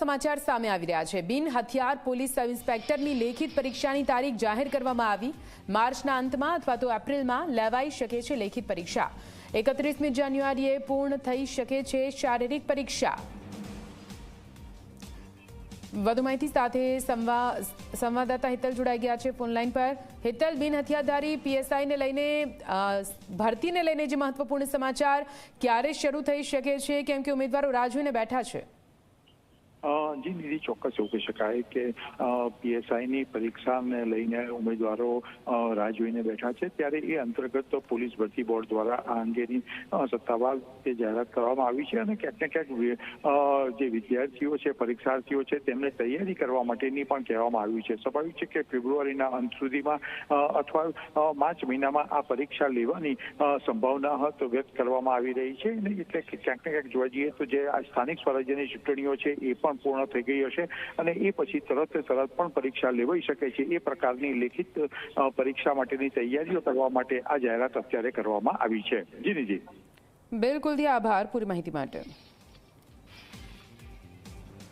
સમાચાર સામે આવી રહ્યા છે. બિન હથિયાર પોલીસ સબ ઇન્સ્પેક્ટરની લેખિત પરીક્ષાની તારીખ જાહેર કરવામાં આવી. માર્ચના અંતમાં અથવા તો એપ્રિલમાં લેવાઈ શકે છે લેખિત પરીક્ષા. એકત્રીસમી જાન્યુઆરીએ પૂર્ણ થઈ શકે છે શારીરિક પરીક્ષા. વધુ માહિતી સાથે સંવા- સંવાદદાતા હિતલ જોડાઈ ગયા છે ફોનલાઈન પર. હિતલ, બિન હથિયારધારી પીએસઆઈને લઈને ભરતીને લઈને જે મહત્વપૂર્ણ સમાચાર ક્યારે શરૂ થઈ શકે છે? કેમ કે ઉમેદવારો રાહ જોઈને બેઠા છે. જી, નિધિ ચોક્કસ એવું કહી શકાય કે પીએસઆઈની પરીક્ષાને લઈને ઉમેદવારો રાહ જોઈને બેઠા છે. ત્યારે એ અંતર્ગત પોલીસ ભરતી બોર્ડ દ્વારા આ અંગેની સત્તાવાર જે જાહેરાત કરવામાં આવી છે અને ક્યાંક ને ક્યાંક જે વિદ્યાર્થીઓ છે, પરીક્ષાર્થીઓ છે, તેમને તૈયારી કરવા માટેની પણ કહેવામાં આવ્યું છે. સ્વાભાવિક છે કે ફેબ્રુઆરીના અંત સુધીમાં અથવા માર્ચ મહિનામાં આ પરીક્ષા લેવાની સંભાવના હત વ્યક્ત કરવામાં આવી રહી છે. એટલે ક્યાંક ને ક્યાંક જોવા જઈએ તો જે આ સ્થાનિક સ્વરાજ્યની ચૂંટણીઓ છે, એ પણ પૂર્ણ થઈ ગઈ હશે અને એ પછી તરત તરત પણ પરીક્ષા લેવાઈ શકે છે. એ પ્રકારની લેખિત પરીક્ષા માટેની તૈયારીઓ કરવા માટે આ જાહેરાત અત્યારે કરવામાં આવી છે. જી બિલકુલ આભાર પૂરી માહિતી માટે.